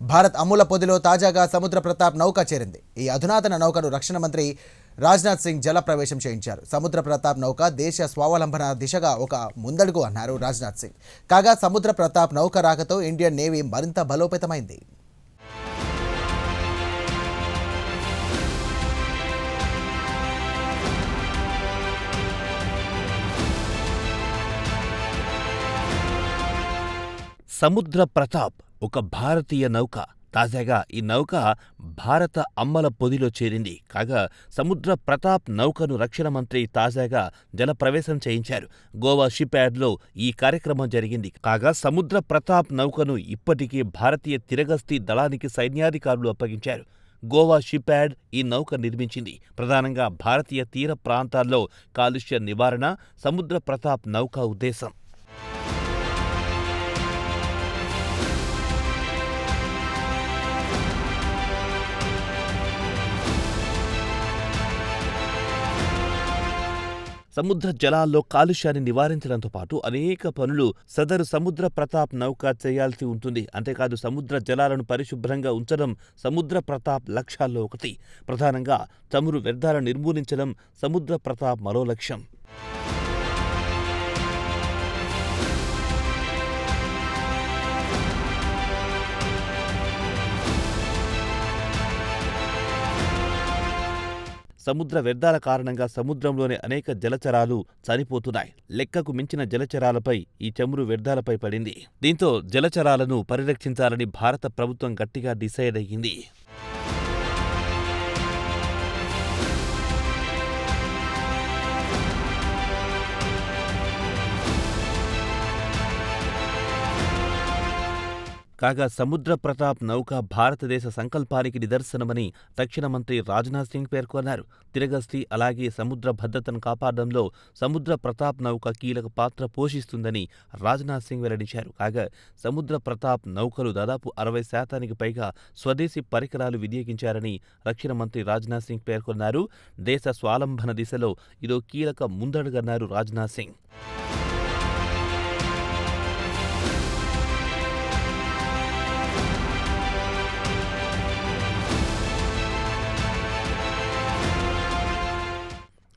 భారత్ అమూల పొదిలో తాజాగా సముద్ర ప్రతాప్ నౌక చేరింది. ఈ అధునాతన నౌకను రక్షణ మంత్రి రాజ్నాథ్ సింగ్ జల ప్రవేశం చేయించారు. సముద్ర ప్రతాప్ నౌక దేశ స్వావలంబన దిశగా ఒక ముందడుగు అన్నారు రాజ్నాథ్ సింగ్. కాగా సముద్ర ప్రతాప్ నౌక రాకతో ఇండియన్ నేవీ మరింత బలోపేతమైంది. సముద్ర ప్రతాప్ ఒక భారతీయ నౌక. తాజాగా ఈ నౌక భారత అమ్మల పొదిలో చేరింది. కాగా సముద్ర ప్రతాప్ నౌకను రక్షణ మంత్రి తాజాగా జలప్రవేశం చేయించారు. గోవా షిప్ యార్డ్లో ఈ కార్యక్రమం జరిగింది. కాగా సముద్ర ప్రతాప్ నౌకను ఇప్పటికే భారతీయ తిరగస్తీ దళానికి సైన్యాధికారులు అప్పగించారు. గోవా షిప్ యార్డ్ ఈ నౌక నిర్మించింది. ప్రధానంగా భారతీయ తీర ప్రాంతాల్లో కాలుష్య నివారణ సముద్ర ప్రతాప్ నౌక ఉద్దేశం. సముద్ర జలాల్లో కాలుష్యాన్ని నివారించడంతో పాటు అనేక పనులు సదరు సముద్ర ప్రతాప్ నౌక చేయాల్సి ఉంటుంది. అంతేకాదు సముద్ర జలాలను పరిశుభ్రంగా ఉంచడం సముద్ర ప్రతాప్ లక్ష్యాల్లో ఒకటి. ప్రధానంగా చమురు వ్యర్థాలను నిర్మూలించడం సముద్ర ప్రతాప్ మరో లక్ష్యం. సముద్ర వ్యర్థాల కారణంగా సముద్రంలోని అనేక జలచరాలు చనిపోతున్నాయి. లెక్కకు మించిన జలచరాలపై ఈ చమురు వ్యర్థాలపై పడింది. దీంతో జలచరాలను పరిరక్షించాలని భారత ప్రభుత్వం గట్టిగా డిసైడ్ అయ్యింది. కాగా సముద్ర ప్రతాప్ నౌక భారతదేశ సంకల్పానికి నిదర్శనమని రక్షణ మంత్రి రాజ్నాథ్ సింగ్ పేర్కొన్నారు. తిరగస్తి అలాగే సముద్ర భద్రతను కాపాడడంలో సముద్ర ప్రతాప్ నౌక కీలక పాత్ర పోషిస్తుందని రాజ్నాథ్ సింగ్ వెల్లడించారు. కాగా సముద్ర ప్రతాప్ నౌకలు దాదాపు అరవై శాతానికి పైగా స్వదేశీ పరికరాలు వినియోగించారని రక్షణ మంత్రి రాజ్నాథ్ సింగ్ పేర్కొన్నారు. దేశ స్వాలంబన దిశలో ఇదో కీలక ముందడుగన్నారు రాజ్నాథ్ సింగ్.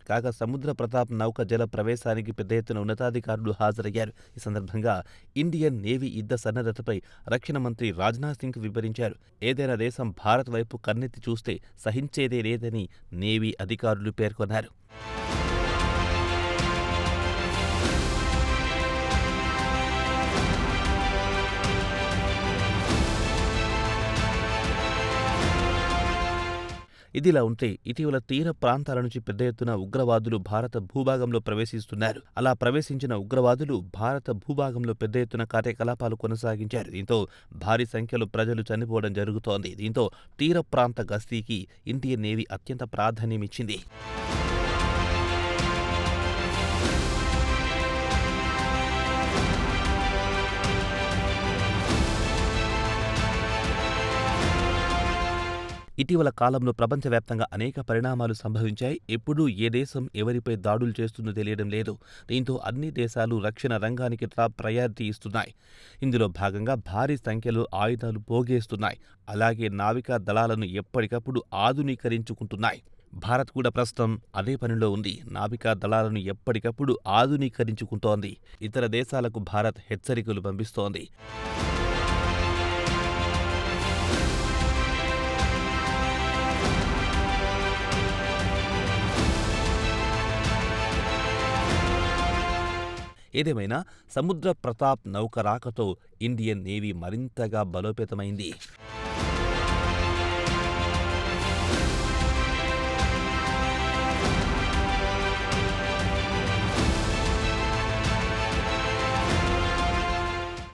కాగా సముద్ర ప్రతాప్ నౌక జల ప్రవేశానికి పెద్ద ఎత్తున ఉన్నతాధికారులు హాజరయ్యారు. ఈ సందర్భంగా ఇండియన్ నేవీ యుద్ధ సన్నద్ధతపై రక్షణ మంత్రి రాజ్నాథ్ సింగ్ వివరించారు. ఏదైనా దేశం భారత్ వైపు కన్నెత్తి చూస్తే సహించేదే లేదని నేవీ అధికారులు పేర్కొన్నారు. ఇదిలా ఉంటే ఇటీవల తీర ప్రాంతాల నుంచి పెద్ద ఎత్తున ఉగ్రవాదులు భారత భూభాగంలో ప్రవేశిస్తున్నారు. అలా ప్రవేశించిన ఉగ్రవాదులు భారత భూభాగంలో పెద్ద ఎత్తున కార్యకలాపాలు కొనసాగించారు. దీంతో భారీ సంఖ్యలో ప్రజలు చనిపోవడం జరుగుతోంది. దీంతో తీర ప్రాంత గస్తీకి ఇండియన్ నేవీ అత్యంత ప్రాధాన్యమిచ్చింది. ఇటీవల కాలంలో ప్రపంచవ్యాప్తంగా అనేక పరిణామాలు సంభవించాయి. ఎప్పుడూ ఏ దేశం ఎవరిపై దాడులు చేస్తుందో తెలియడం లేదు. దీంతో అన్ని దేశాలు రక్షణ రంగానికి టాప్ ప్రయారిటీ ఇస్తున్నాయి. ఇందులో భాగంగా భారీ సంఖ్యలో ఆయుధాలు పోగేస్తున్నాయి. అలాగే నావికా దళాలను ఎప్పటికప్పుడు ఆధునీకరించుకుంటున్నాయి. భారత్ కూడా ప్రస్తుతం అదే పనిలో ఉంది. నావికా దళాలను ఎప్పటికప్పుడు ఆధునీకరించుకుంటోంది. ఇతర దేశాలకు భారత్ హెచ్చరికలు పంపిస్తోంది. ఏదేమైనా సముద్ర ప్రతాప్ నౌక రాకతో ఇండియన్ నేవీ మరింతగా బలోపేతమైంది.